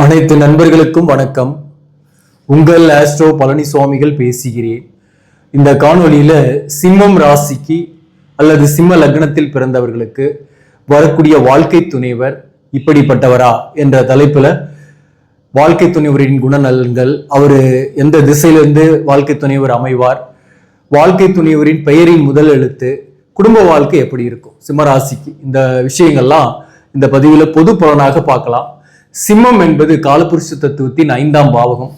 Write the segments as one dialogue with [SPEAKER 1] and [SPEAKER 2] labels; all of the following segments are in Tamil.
[SPEAKER 1] அனைத்து நண்பர்களுக்கும் வணக்கம். உங்கள் ஆஸ்ட்ரோ பழனி சுவாமிகள் பேசுகிறேன். இந்த காணொலியில் சிம்மம் ராசிக்கு அல்லது சிம்ம லக்னத்தில் பிறந்தவர்களுக்கு வரக்கூடிய வாழ்க்கை துணைவர் இப்படிப்பட்டவரா என்ற தலைப்பில் வாழ்க்கை துணைவரின் குணநலன்கள் அவர் எந்த திசையிலிருந்து வாழ்க்கை துணைவர் அமைவார் வாழ்க்கை துணைவரின் பெயரின் முதல் எழுத்து குடும்ப வாழ்க்கை எப்படி இருக்கும் சிம்ம ராசிக்கு. இந்த விஷயங்கள்லாம் இந்த பதிவில் பொது பலனாக பார்க்கலாம். சிம்மம் என்பது காலபுருஷ தத்துவத்தின் ஐந்தாம் பாவகம்.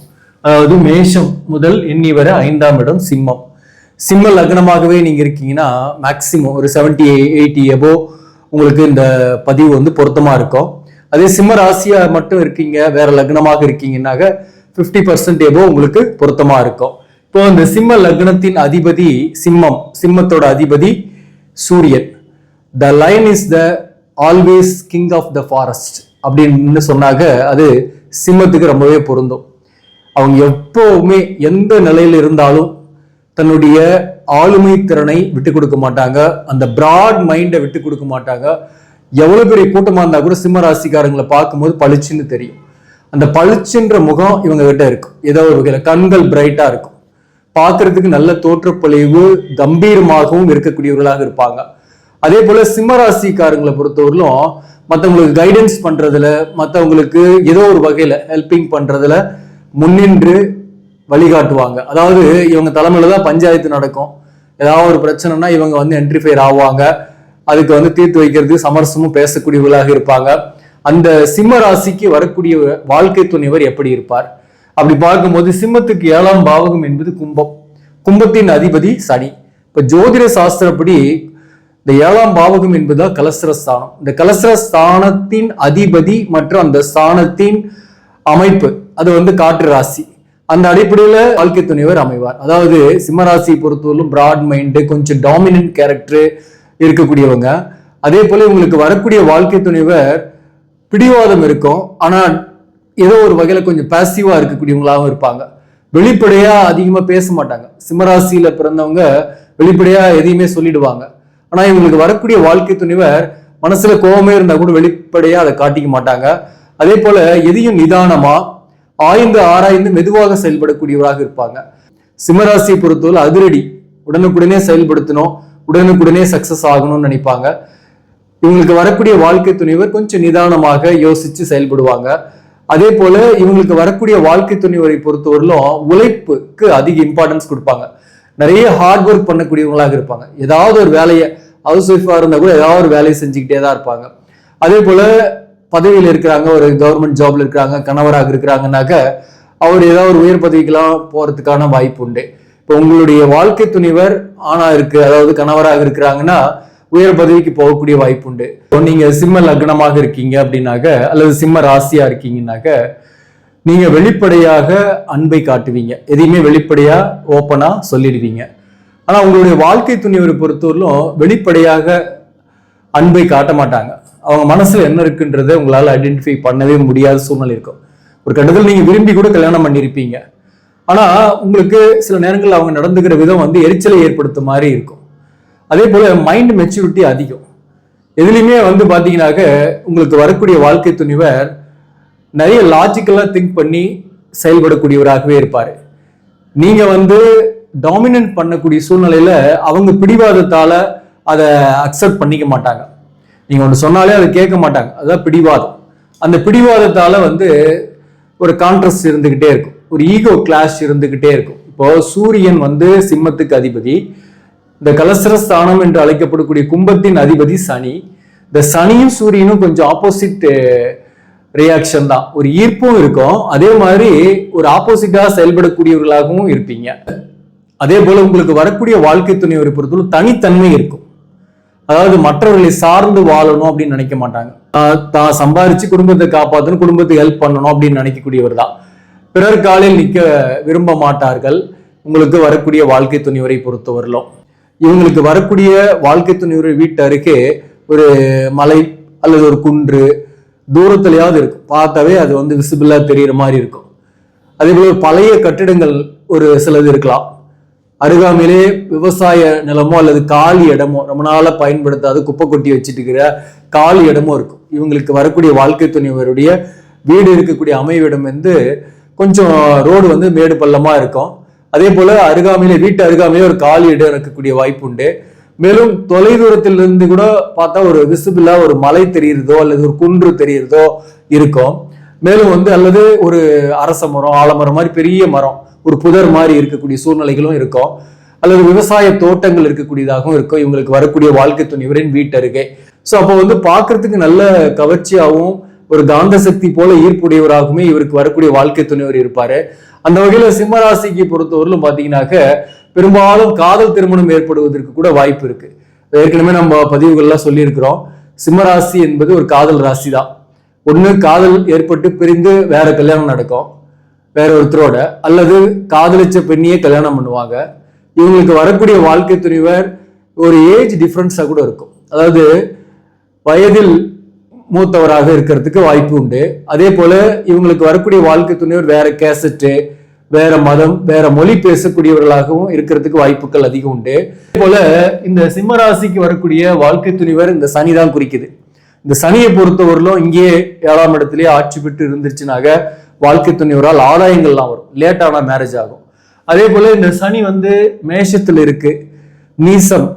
[SPEAKER 1] அதாவது மேஷம் முதல் எண்ணி வரை ஐந்தாம் இடம் சிம்மம். சிம்ம லக்னமாகவே நீங்க இருக்கீங்கன்னா மேக்சிமம் ஒரு செவன்டி எயிட்டி எபோ உங்களுக்கு இந்த பதிவு வந்து பொருத்தமா இருக்கும். அதே சிம்ம ராசியா மட்டும் இருக்கீங்க வேற லக்னமாக இருக்கீங்கன்னாக்க ஃபிஃப்டி பர்சன்ட் எபோ உங்களுக்கு பொருத்தமா இருக்கும். இப்போ இந்த சிம்ம லக்னத்தின் அதிபதி சிம்மம் சிம்மத்தோட அதிபதி சூரியன். The lion is the always king of the forest அப்படின்னு சொன்னாக்க அது சிம்மத்துக்கு ரொம்பவே பொருந்தும். அவங்க எப்போவுமே எந்த நிலையில இருந்தாலும் தன்னுடைய ஆளுமை திறனை விட்டு கொடுக்க மாட்டாங்க. அந்த பிராட் மைண்டை விட்டு கொடுக்க மாட்டாங்க. எவ்வளவு பெரிய கூட்டமாக இருந்தால் கூட சிம்ம ராசிக்காரங்களை பார்க்கும்போது பளிச்சுன்னு தெரியும். அந்த பளிச்சுன்ற முகம் இவங்க கிட்ட இருக்கும். ஏதோ ஒரு வகையில் கண்கள் பிரைட்டாக இருக்கும். பார்க்கறதுக்கு நல்ல தோற்றப்பொழிவு கம்பீரமாகவும் இருக்கக்கூடியவர்களாக இருப்பாங்க. அதே போல சிம்ம ராசிக்காரங்களை பொறுத்தவரையிலும் மற்றவங்களுக்கு கைடன்ஸ் பண்ணுறதுல மற்றவங்களுக்கு ஏதோ ஒரு வகையில் ஹெல்பிங் பண்ணுறதுல முன்னின்று வழிகாட்டுவாங்க. அதாவது இவங்க தலைமையில் தான் பஞ்சாயத்து நடக்கும். ஏதாவது ஒரு பிரச்சனைனா இவங்க வந்து என்ட்ரிஃபைர் ஆவாங்க. அதுக்கு வந்து தீர்த்து வைக்கிறது சமரசமும் பேசக்கூடியவர்களாக இருப்பாங்க. அந்த சிம்ம ராசிக்கு வரக்கூடிய வாழ்க்கை துணைவர் எப்படி இருப்பார்? அப்படி பார்க்கும்போது சிம்மத்துக்கு ஏழாம் பாவகம் என்பது கும்பம். கும்பத்தின் அதிபதி சனி. இப்போ ஜோதிட சாஸ்திரப்படி இந்த ஏழாம் பாவகம் என்பதுதான் கலசரஸ்தானம். இந்த கலசர ஸ்தானத்தின் அதிபதி மற்றும் அந்த ஸ்தானத்தின் அமைப்பு அது வந்து காற்று ராசி. அந்த அடிப்படையில வாழ்க்கை துணைவர் அமைவார். அதாவது சிம்மராசியை பொறுத்தவரையிலும் பிராட் மைண்டு கொஞ்சம் டாமினன்ட் கேரக்டர் இருக்கக்கூடியவங்க. அதே போல இவங்களுக்கு வரக்கூடிய வாழ்க்கை துணைவர் பிடிவாதம் இருக்கும். ஆனா ஏதோ ஒரு வகையில கொஞ்சம் பாசிவா இருக்கக்கூடியவங்களாகவும் இருப்பாங்க. வெளிப்படையா அதிகமா பேச மாட்டாங்க. சிம்மராசியில பிறந்தவங்க வெளிப்படையா எதையுமே சொல்லிடுவாங்க. ஆனால் இவங்களுக்கு வரக்கூடிய வாழ்க்கை துணிவர் மனசுல கோபமே இருந்தால் கூட வெளிப்படையாக அதை காட்டிக்க மாட்டாங்க. அதே போல எதையும் நிதானமாக ஆய்ந்து ஆராய்ந்து மெதுவாக செயல்படக்கூடியவராக இருப்பாங்க. சிம்மராசியை பொறுத்தவரை அதிரடி உடனுக்குடனே செயல்படுத்தணும் உடனுக்குடனே சக்சஸ் ஆகணும்னு நினைப்பாங்க. இவங்களுக்கு வரக்கூடிய வாழ்க்கை துணைவர் கொஞ்சம் நிதானமாக யோசிச்சு செயல்படுவாங்க. அதே போல இவங்களுக்கு வரக்கூடிய வாழ்க்கை துணைவரை பொறுத்தவரையிலும் உழைப்புக்கு அதிக இம்பார்ட்டன்ஸ் கொடுப்பாங்க. நிறைய ஹார்ட் ஒர்க் பண்ணக்கூடியவங்களாக இருப்பாங்க. ஏதாவது ஒரு வேலையை ஹவுஸ் ஒய்ஃபாக இருந்தால் கூட ஏதாவது ஒரு வேலையை செஞ்சுக்கிட்டே தான் இருப்பாங்க. அதே போல் பதவியில் இருக்கிறாங்க ஒரு கவர்மெண்ட் ஜாப்ல இருக்கிறாங்க கணவராக இருக்கிறாங்கன்னாக்க அவர் ஏதாவது ஒரு உயர் பதவிக்கெல்லாம் போகிறதுக்கான வாய்ப்பு உண்டு. இப்போ உங்களுடைய வாழ்க்கை துணிவர் ஆணா இருக்கு அதாவது கணவராக இருக்கிறாங்கன்னா உயர் பதவிக்கு போகக்கூடிய வாய்ப்பு உண்டு. இப்போ நீங்கள் சிம்ம லக்னமாக இருக்கீங்க அப்படின்னாக்க அல்லது சிம்ம ராசியாக இருக்கீங்கன்னாக்க நீங்கள் வெளிப்படையாக அன்பை காட்டுவீங்க. எதையுமே வெளிப்படையாக ஓப்பனாக சொல்லிடுவீங்க. ஆனா உங்களுடைய வாழ்க்கை துணிவரை பொறுத்தவரையிலும் வெளிப்படையாக அன்பை காட்ட மாட்டாங்க. அவங்க மனசுல என்ன இருக்குன்றதை உங்களால ஐடென்டிஃபை பண்ணவே முடியாத சூழ்நிலை இருக்கும். ஒரு கட்டத்தில் நீங்க விரும்பி கூட கல்யாணம் பண்ணியிருப்பீங்க ஆனா உங்களுக்கு சில நேரங்களில் அவங்க நடந்துக்கிற விதம் வந்து எரிச்சலை ஏற்படுத்தும் மாதிரி இருக்கும். அதே போல மைண்ட் மெச்சூரிட்டி அதிகம். எதுலையுமே வந்து பார்த்தீங்கன்னாக்க உங்களுக்கு வரக்கூடிய வாழ்க்கை துணிவர் நிறைய லாஜிக்கலாக திங்க் பண்ணி செயல்படக்கூடியவராகவே இருப்பார். நீங்கள் வந்து டாமினன்ட் பண்ணக்கூடிய சூழ்நிலையில அவங்க பிடிவாதத்தால அதை அக்செப்ட் பண்ணிக்க மாட்டாங்க. நீங்க ஒன்று சொன்னாலே அதை கேட்க மாட்டாங்க. அதான் பிடிவாதம். அந்த பிடிவாதத்தால வந்து ஒரு கான்ட்ரஸ்ட் இருந்துகிட்டே இருக்கும். ஒரு ஈகோ கிளாஷ் இருந்துகிட்டே இருக்கும். இப்போ சூரியன் வந்து சிம்மத்துக்கு அதிபதி. இந்த கலசர ஸ்தானம் என்று அழைக்கப்படக்கூடிய கும்பத்தின் அதிபதி சனி. இந்த சனியும் சூரியனும் கொஞ்சம் ஆப்போசிட் ரியாக்ஷன் தான். ஒரு ஈர்ப்பும் இருக்கும். அதே மாதிரி ஒரு ஆப்போசிட்டாக செயல்படக்கூடியவர்களாகவும் இருப்பீங்க. அதே போல உங்களுக்கு வரக்கூடிய வாழ்க்கை துணைவரை பொறுத்தவரை தனித்தன்மை இருக்கும். அதாவது மற்றவர்களை சார்ந்து வாழணும் அப்படின்னு நினைக்க மாட்டாங்க. தான் சம்பாரிச்சு குடும்பத்தை காப்பாற்றணும் குடும்பத்தை ஹெல்ப் பண்ணணும் அப்படின்னு நினைக்கக்கூடியவர் தான். பிறர் காலில் நிற்க விரும்ப மாட்டார்கள். உங்களுக்கு வரக்கூடிய வாழ்க்கை துணிவரை பொறுத்தவரையிலும் இவங்களுக்கு வரக்கூடிய வாழ்க்கை துணிவரை வீட்டு அருகே ஒரு மலை அல்லது ஒரு குன்று தூரத்துலயாவது இருக்கும். பார்த்தாவே அது வந்து விசிபிளா தெரிகிற மாதிரி இருக்கும். அதே போல பழைய கட்டிடங்கள் ஒரு சிலது இருக்கலாம். அருகாமையிலே விவசாய நிலமோ அல்லது காலி இடமோ ரொம்ப நாளாக பயன்படுத்தாத குப்பை கொட்டி வச்சுட்டு இருக்கிற காலி இடமோ இருக்கும். இவங்களுக்கு வரக்கூடிய வாழ்க்கை துணிவருடைய வீடு இருக்கக்கூடிய அமைவிடம் வந்து கொஞ்சம் ரோடு வந்து மேடு பள்ளமாக இருக்கும். அதே போல் அருகாமையிலே வீட்டு அருகாமையிலே ஒரு காலி இடம் இருக்கக்கூடிய வாய்ப்பு உண்டு. மேலும் தொலைதூரத்திலிருந்து கூட பார்த்தா ஒரு விசிபிளா ஒரு மலை தெரியுறதோ அல்லது ஒரு குன்று தெரியுறதோ இருக்கும். மேலும் வந்து அல்லது ஒரு அரச மரம் ஆலமரம் மாதிரி பெரிய மரம். ஒரு புதர் மாதிரி இருக்கக்கூடிய சூழ்நிலைகளும் இருக்கும். அல்லது விவசாய தோட்டங்கள் இருக்கக்கூடியதாகவும் இருக்கும். இவங்களுக்கு வரக்கூடிய வாழ்க்கை துணிவரின் வீட்டருகே ஸோ அப்போ வந்து பார்க்கறதுக்கு நல்ல கவர்ச்சியாகவும் ஒரு காந்த சக்தி போல ஈர்ப்புடையவராகவுமே இவருக்கு வரக்கூடிய வாழ்க்கை துணைவர் இருப்பாரு. அந்த வகையில சிம்மராசிக்கு பொறுத்தவரையிலும் பாத்தீங்கன்னாக்க பெரும்பாலும் காதல் திருமணம் ஏற்படுவதற்கு கூட வாய்ப்பு இருக்கு. ஏற்கனவே நம்ம பதிவுகள்லாம் சொல்லியிருக்கிறோம். சிம்மராசி என்பது ஒரு காதல் ராசி தான் ஒன்று காதல் ஏற்பட்டு பிரிந்து வேற கல்யாணம் நடக்கும். வேற ஒருத்தரோட அல்லது காதலிச்ச பெண்ணியே கல்யாணம் பண்ணுவாங்க. இவங்களுக்கு வரக்கூடிய வாழ்க்கை துணிவர் ஒரு ஏஜ் டிஃப்ரென்ஸாக கூட இருக்கும். அதாவது வயதில் மூத்தவராக இருக்கிறதுக்கு வாய்ப்பு உண்டு. அதே போல இவங்களுக்கு வரக்கூடிய வாழ்க்கை துணிவர் வேற கேசட்டு வேற மதம் வேற மொழி பேசக்கூடியவர்களாகவும் இருக்கிறதுக்கு வாய்ப்புகள் அதிகம் உண்டு. அதே போல இந்த சிம்மராசிக்கு வரக்கூடிய வாழ்க்கை துணிவர் இந்த சனி தான் குறிக்குது. இந்த சனியை பொறுத்தவரையிலும் இங்கேயே ஏழாம் இடத்திலேயே ஆட்சி பெற்று இருந்துச்சுனாக வாழ்க்கை துணிவரால் ஆதாயங்கள்லாம் வரும். லேட்டான மேரேஜ் ஆகும். அதே போல இந்த சனி வந்து மேஷத்தில் இருக்கு. நீசம்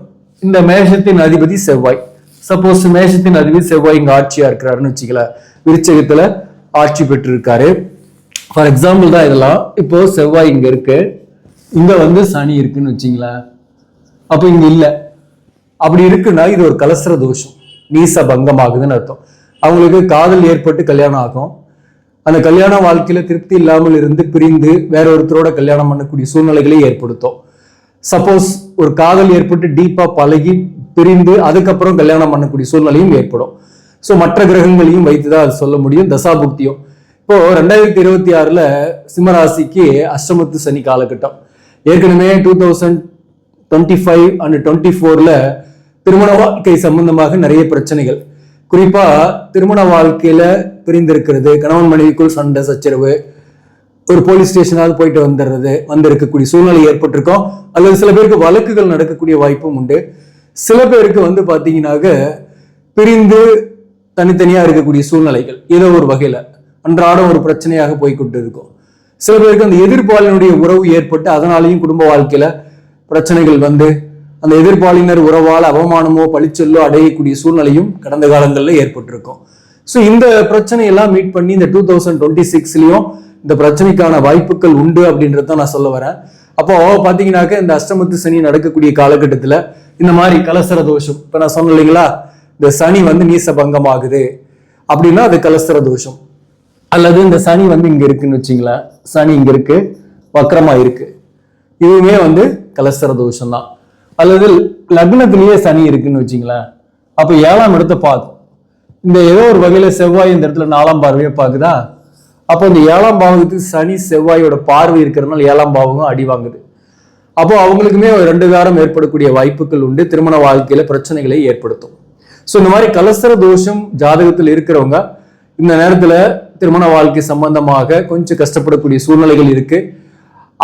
[SPEAKER 1] இந்த மேஷத்தின் அதிபதி செவ்வாய். சப்போஸ் மேஷத்தின் அதிபதி செவ்வாய் இங்க ஆட்சியா இருக்கிறாருன்னு வச்சுக்கல விருச்சகத்துல ஆட்சி பெற்று இருக்காரு ஃபார் எக்ஸாம்பிள் தான் இதெல்லாம். இப்போ செவ்வாய் இங்க இருக்கு. இங்க வந்து சனி இருக்குன்னு வச்சுங்களேன் அப்போ இங்க இல்ல. அப்படி இருக்குன்னா இது ஒரு கலசர தோஷம். நீச பங்கமாகுதுன்னு அர்த்தம். அவங்களுக்கு காதல் ஏற்பட்டு கல்யாணம் ஆகும். அந்த கல்யாண வாழ்க்கையில திருப்தி இல்லாமல் இருந்து பிரிந்து வேற ஒருத்தரோட கல்யாணம் பண்ணக்கூடிய சூழ்நிலைகளை ஏற்படுத்தும். சப்போஸ் ஒரு காதல் ஏற்பட்டு டீப்பா பழகி பிரிந்து அதுக்கப்புறம் கல்யாணம் பண்ணக்கூடிய சூழ்நிலையும் ஏற்படும். ஸோ மற்ற கிரகங்களையும் வைத்து தான் அது சொல்ல முடியும். தசாபுக்தியும். இப்போ ரெண்டாயிரத்தி இருபத்தி ஆறுல சிம்மராசிக்கு அஷ்டமத்து சனி காலகட்டம். ஏற்கனவே two thousand twenty five and twenty ஃபோர்ல திருமண வாழ்க்கை சம்பந்தமாக நிறைய பிரச்சனைகள். குறிப்பா திருமண வாழ்க்கையில பிரிந்திருக்கிறது. கணவன் மனைவிக்குள் சண்டை சச்சரவு ஒரு போலீஸ் ஸ்டேஷனாவது போயிட்டு வந்துடுறது வந்திருக்கக்கூடிய சூழ்நிலை ஏற்பட்டிருக்கோம். அல்லது சில பேருக்கு வழக்குகள் நடக்கக்கூடிய வாய்ப்பும் உண்டு. சில பேருக்கு வந்து பாத்தீங்கன்னாக்க பிரிந்து தனித்தனியாக இருக்கக்கூடிய சூழ்நிலைகள் ஏதோ ஒரு வகையில் அன்றாடம் ஒரு பிரச்சனையாக போய்கொண்டு இருக்கும் சில பேருக்கு அந்த எதிர்ப்பாளினுடைய உறவு ஏற்பட்டு அதனாலையும் குடும்ப வாழ்க்கையில பிரச்சனைகள் வந்து அந்த எதிர்ப்பாளினர் உறவால் அவமானமோ பழிச்சொல்லோ அடையக்கூடிய சூழ்நிலையும் கடந்த காலங்களில் ஏற்பட்டிருக்கும். ஸோ இந்த பிரச்சனையெல்லாம் மீட் பண்ணி இந்த டூ தௌசண்ட் டுவெண்ட்டி சிக்ஸ்லேயும் இந்த பிரச்சனைக்கான வாய்ப்புகள் உண்டு அப்படின்றத நான் சொல்ல வரேன். அப்போ பார்த்தீங்கன்னாக்க இந்த அஷ்டமத்து சனி நடக்கக்கூடிய காலகட்டத்தில் இந்த மாதிரி கலசர தோஷம். இப்போ நான் சொன்னேன் இல்லைங்களா? இந்த சனி வந்து நீச பங்கம் ஆகுது அப்படின்னா அது கலசர தோஷம். அல்லது இந்த சனி வந்து இங்கே இருக்குன்னு வச்சிங்களேன். சனி இங்கே இருக்கு வக்கரமாக இருக்கு. இதுவுமே வந்து கலசர தோஷம் தான் அல்லது லக்னத்திலேயே சனி இருக்குன்னு வச்சிங்களேன். அப்போ ஏழாம் இடத்தை பார்த்து இந்த ஏதோ ஒரு வகையில செவ்வாய் இந்த இடத்துல நாலாம் பார்வையை பார்க்குதா? அப்போ இந்த ஏழாம் பாவத்துக்கு சனி செவ்வாயோட பார்வை இருக்கிறதுனால ஏழாம் பாவமும் அடி வாங்குது. அப்போ அவங்களுக்குமே ரெண்டு காரம் ஏற்படக்கூடிய வாய்ப்புகள் உண்டு. திருமண வாழ்க்கையில பிரச்சனைகளை ஏற்படுத்தும். ஸோ இந்த மாதிரி கலசர தோஷம் ஜாதகத்தில் இருக்கிறவங்க இந்த நேரத்துல திருமண வாழ்க்கை சம்பந்தமாக கொஞ்சம் கஷ்டப்படக்கூடிய சூழ்நிலைகள் இருக்கு.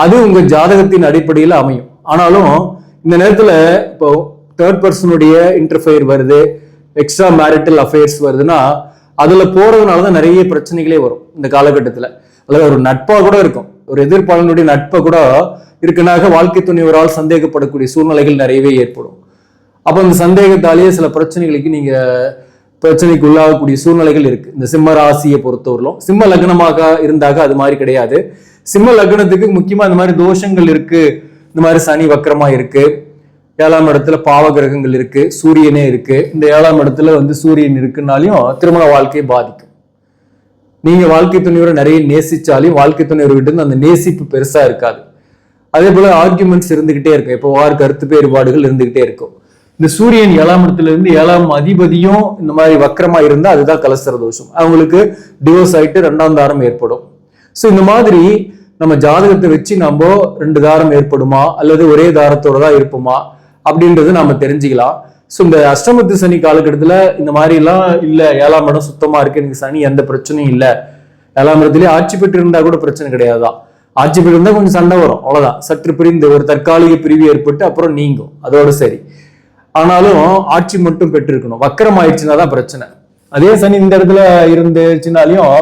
[SPEAKER 1] அது உங்க ஜாதகத்தின் அடிப்படையில் அமையும். ஆனாலும் இந்த நேரத்துல இப்போ தேர்ட் பர்சனுடைய இன்டர்ஃபயர் வருது. எக்ஸ்ட்ரா மேரிட்டல் அஃபேர்ஸ் வருதுன்னா அதில் போகிறதுனால தான் நிறைய பிரச்சனைகளே வரும் இந்த காலகட்டத்தில். அல்லது ஒரு நட்பாக கூட இருக்கும். ஒரு எதிர்ப்பாளனுடைய நட்பை கூட இருக்குனாக வாழ்க்கை துணைவரால் சந்தேகப்படக்கூடிய சூழ்நிலைகள் நிறையவே ஏற்படும். அப்போ இந்த சந்தேகத்தாலேயே சில பிரச்சனைகளுக்கு நீங்கள் பிரச்சனைக்கு உள்ளாகக்கூடிய சூழ்நிலைகள் இருக்கு. இந்த சிம்ம ராசியை பொறுத்தவரையிலும் சிம்ம லக்னமாக இருந்தாக அது மாதிரி கிடையாது. சிம்ம லக்னத்துக்கு முக்கியமா இந்த மாதிரி தோஷங்கள் இருக்கு. இந்த மாதிரி சனி வக்கரமா இருக்கு. ஏழாம் இடத்துல பாவ கிரகங்கள் இருக்கு சூரியனே இருக்கு. இந்த ஏழாம் இடத்துல வந்து சூரியன் இருக்குனாலையும் திருமண வாழ்க்கையை பாதிக்கும். நீங்க வாழ்க்கை துணையோட நிறைய நேசிச்சாலையும் வாழ்க்கை துணையோட விட்டு அந்த நேசிப்பு பெருசா இருக்காது. அதே போல ஆர்குமெண்ட்ஸ் இருந்துகிட்டே இருக்கும். இப்போ வார் கருத்து வேறுபாடுகள் இருந்துகிட்டே இருக்கும். இந்த சூரியன் ஏழாம் இடத்துல இருந்து ஏழாம் அதிபதியும் இந்த மாதிரி வக்கரமா இருந்தா அதுதான் கலசர தோஷம். அவங்களுக்கு டிவோர்ஸ் ஆயிட்டு ரெண்டாம் தாரம் ஏற்படும். ஸோ இந்த மாதிரி நம்ம ஜாதகத்தை வச்சு நம்ம ரெண்டு தாரம் ஏற்படுமா? அல்லது ஒரே தாரத்தோட தான் இருப்போமா? அப்படின்றது நாம தெரிஞ்சுக்கலாம். ஸோ இந்த அஷ்டமத்து சனி காலகட்டத்தில் இந்த மாதிரி எல்லாம் இல்லை. ஏழாம் இடம் சுத்தமா இருக்கு. எனக்கு சனி எந்த பிரச்சனையும் இல்லை. ஏழாம் இடத்துலயே ஆட்சி பெற்று இருந்தா கூட பிரச்சனை கிடையாதுதான். ஆட்சி பெற்று இருந்தா கொஞ்சம் சண்டை வரும். அவ்வளவுதான். சற்று பிரிந்து ஒரு தற்காலிக பிரிவு ஏற்பட்டு அப்புறம் நீங்கும். அதோட சரி. ஆனாலும் ஆட்சி மட்டும் பெற்றிருக்கணும். வக்கரம் ஆயிடுச்சுன்னா தான் பிரச்சனை. அதே சனி இந்த இடத்துல இருந்துச்சுனாலையும்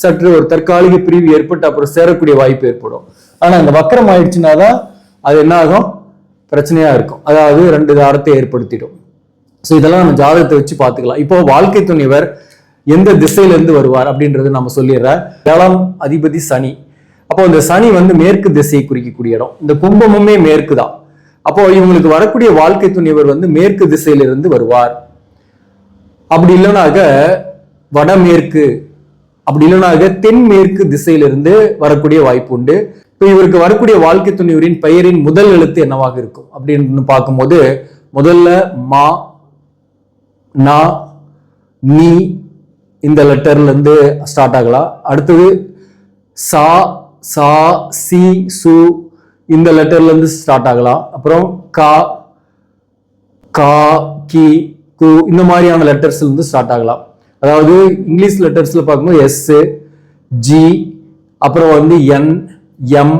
[SPEAKER 1] சற்று ஒரு தற்காலிக பிரிவு ஏற்பட்டு அப்புறம் சேரக்கூடிய வாய்ப்பு ஏற்படும். ஆனா அந்த வக்கரம் ஆயிடுச்சுன்னா தான் அது என்ன ஆகும்? பிரச்சனையாக இருக்கும். அதாவது ரெண்டு தாரத்தை ஏற்படுத்திடும். ஸோ இதெல்லாம் நம்ம ஜாதகத்தை வச்சு பார்த்துக்கலாம். இப்போ வாழ்க்கை துணிவர் எந்த திசையில இருந்து வருவார் அப்படின்றது நம்ம சொல்லிடுறேன் ஏழாம் அதிபதி சனி. அப்போ இந்த சனி வந்து மேற்கு திசையை குறிக்கக்கூடிய இடம். இந்த கும்பமுமே மேற்கு தான். அப்போ இவங்களுக்கு வரக்கூடிய வாழ்க்கை துணிவர் வந்து மேற்கு திசையிலிருந்து வருவார். அப்படி இல்லைனாக வடமேற்கு அப்படி இல்லைனாக தென்மேற்கு திசையிலிருந்து வரக்கூடிய வாய்ப்பு உண்டு. இவருக்கு வரக்கூடிய வாழ்க்கை துணைவரின் பெயரின் முதல் எழுத்து என்னவாக இருக்கும்? அப்படின்னு பார்க்கும்போது முதல்ல மா நா நீ இந்த லெட்டர்லேருந்து ஸ்டார்ட் ஆகலாம். அடுத்தது சா சா சி சு இந்த லெட்டர்லேருந்து ஸ்டார்ட் ஆகலாம். அப்புறம் கா கா கி கு இந்த மாதிரியான லெட்டர்ஸ்லேருந்து ஸ்டார்ட் ஆகலாம். அதாவது இங்கிலீஷ் லெட்டர்ஸில் பார்க்கும்போது எஸ் ஜி அப்புறம் வந்து என் எம்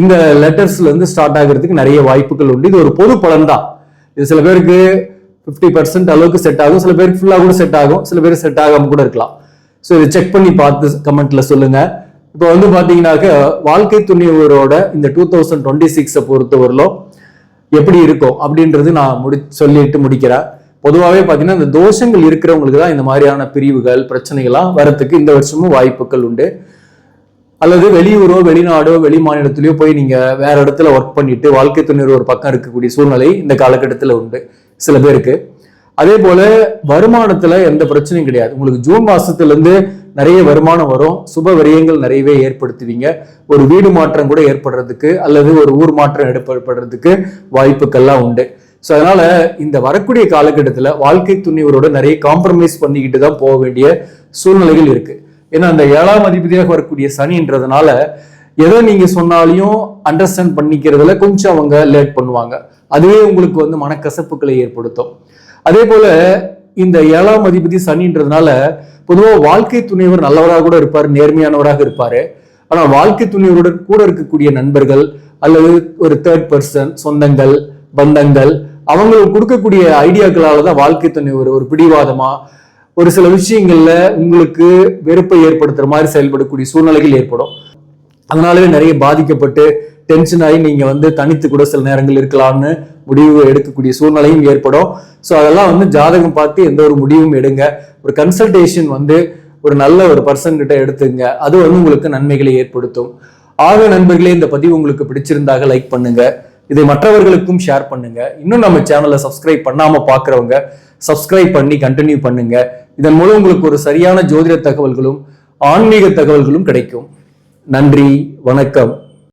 [SPEAKER 1] இந்த லெட்டர்ஸ்ல இருந்து ஸ்டார்ட் ஆகிறதுக்கு நிறைய வாய்ப்புகள் உண்டு. இது ஒரு பொது பலன் தான். இது சில பேருக்கு ஃபிஃப்டி பர்சன்ட் அளவுக்கு செட் ஆகும். சில பேருக்கு ஃபுல்லாக கூட செட் ஆகும். சில பேர் செட் ஆகாம கூட இருக்கலாம். ஸோ இதை செக் பண்ணி பார்த்து கமெண்ட்ல சொல்லுங்க. இப்போ வந்து பார்த்தீங்கன்னாக்க வாழ்க்கை துணிவரோட இந்த டூ தௌசண்ட் டுவெண்ட்டி சிக்ஸை பொறுத்தவரையிலும் எப்படி இருக்கும் அப்படின்றது நான் முடி சொல்லிட்டு முடிக்கிறேன். பொதுவாகவே பார்த்தீங்கன்னா இந்த தோஷங்கள் இருக்கிறவங்களுக்கு தான் இந்த மாதிரியான பிரிவுகள் பிரச்சனைகள்லாம் வரத்துக்கு இந்த வருஷமும் வாய்ப்புகள் உண்டு. அல்லது வெளியூரோ வெளிநாடோ வெளி மாநிலத்திலயோ போய் நீங்க வேற இடத்துல ஒர்க் பண்ணிட்டு வாழ்க்கை துணர் ஒரு பக்கம் இருக்கக்கூடிய சூழ்நிலை இந்த காலகட்டத்தில் உண்டு சில பேருக்கு. அதே போல வருமானத்துல எந்த பிரச்சனையும் கிடையாது. உங்களுக்கு ஜூன் மாசத்துல இருந்து நிறைய வருமானம் வரும் சுப விரயங்கள் நிறையவே ஏற்படுத்துவீங்க. ஒரு வீடு மாற்றம் கூட ஏற்படுறதுக்கு அல்லது ஒரு ஊர் மாற்றம் ஏற்படுறதுக்கு வாய்ப்புகள்லாம் உண்டு. ஸோ அதனால இந்த வரக்கூடிய காலகட்டத்தில் வாழ்க்கை துணிவரோட நிறைய காம்ப்ரமைஸ் பண்ணிக்கிட்டு தான் போக வேண்டிய சூழ்நிலைகள் இருக்கு. ஏன்னா அந்த ஏழாம் அதிபதியாக வரக்கூடிய சனின்றதுனால எதை நீங்க சொன்னாலையும் அண்டர்ஸ்டாண்ட் பண்ணிக்கிறதுல கொஞ்சம் அவங்க லேட் பண்ணுவாங்க. அதுவே உங்களுக்கு வந்து மனக்கசப்புகளை ஏற்படுத்தும். அதே போல இந்த ஏழாம் அதிபதி சனின்றதுனால பொதுவாக வாழ்க்கை துணைவர் நல்லவராக கூட இருப்பார் நேர்மையானவராக இருப்பாரு. ஆனா வாழ்க்கை துணைவருடன் கூட இருக்கக்கூடிய நண்பர்கள் அல்லது ஒரு தேர்ட் பர்சன் சொந்தங்கள் பந்தங்கள் அவங்களுக்கு கொடுக்கக்கூடிய ஐடியாக்களால தான் வாழ்க்கை துணைவர் ஒரு பிடிவாதமா ஒரு சில விஷயங்கள்ல உங்களுக்கு வெறுப்பை ஏற்படுத்துற மாதிரி செயல்படக்கூடிய சூழ்நிலைகள் ஏற்படும். அதனாலவே நிறைய பாதிக்கப்பட்டு டென்ஷன் ஆகி நீங்க வந்து தனித்து கூட சில நேரங்கள் இருக்கலாம்னு முடிவு எடுக்கக்கூடிய சூழ்நிலையும் ஏற்படும். ஸோ அதெல்லாம் வந்து ஜாதகம் பார்த்து எந்த ஒரு முடிவும் எடுங்க. ஒரு கன்சல்டேஷன் வந்து ஒரு நல்ல ஒரு பர்சன் கிட்ட எடுத்துங்க. அது வந்து உங்களுக்கு நன்மைகளை ஏற்படுத்தும். ஆக நண்பர்களே இந்த பதிவு உங்களுக்கு பிடிச்சிருந்தாக லைக் பண்ணுங்க. இதை மற்றவர்களுக்கும் ஷேர் பண்ணுங்க. இன்னும் நம்ம சேனலை சப்ஸ்கிரைப் பண்ணாம பாக்குறவங்க சப்ஸ்கிரைப் பண்ணி கண்டினியூ பண்ணுங்க. இதன் மூலம் உங்களுக்கு ஒரு சரியான ஜோதிட தகவல்களும் ஆன்மீக தகவல்களும் கிடைக்கும். நன்றி வணக்கம்.